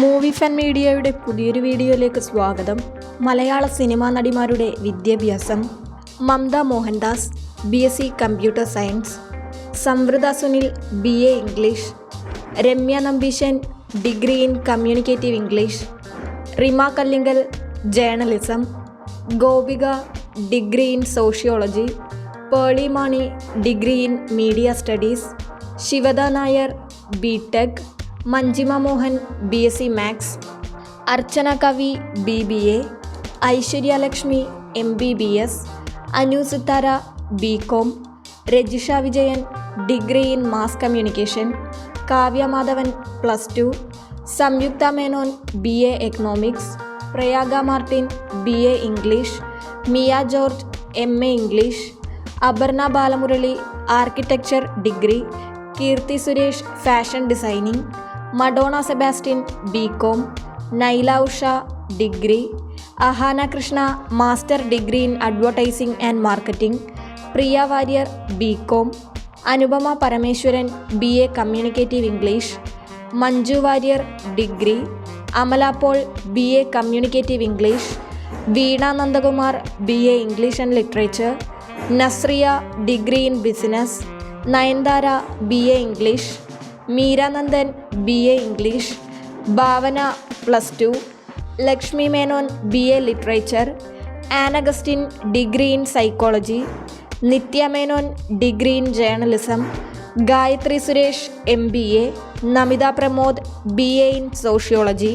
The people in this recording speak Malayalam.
മൂവി ഫൻ മീഡിയയുടെ പുതിയൊരു വീഡിയോയിലേക്ക് സ്വാഗതം മലയാള സിനിമാ നടിമാരുടെ വിദ്യാഭ്യാസം Mamta Mohandas B S C computer science Samvrutha Sunil B A English Ramya Nambeesan degree in communicative English Rima Kallingal journalism Gopika degree in sociology Pearle Maaney degree in media studies Sivada Nair B tech Manjima Mohan B S C maths Archana Kavi B B A Aishwarya Lekshmi M B B S Anu Sithara B com Rajisha Vijayan degree in mass communication Kavya Madhavan plus to സംയുക്ത Menon B A economics Prayaga Martin B A English Mia George M A English Aparna Balamurali architecture degree Keerthy Suresh fashion designing Madonna Sebastian B com Nyla Usha degree Ahaana Krishna master degree in advertising and marketing Priya Warrier B com Anupama Parameswaran B A communicative English Manju Warrier degree Amala Paul B A communicative English Veena Nandakumar B A English and literature Nazriya degree in business Nayanthara B A English Meera Nandan B A English Bhavana plus two Lakshmi Menon B A literature Ann Augustine degree in psychology Nithya Menon degree in journalism Gayathri Suresh M B A Namitha Pramod B A in sociology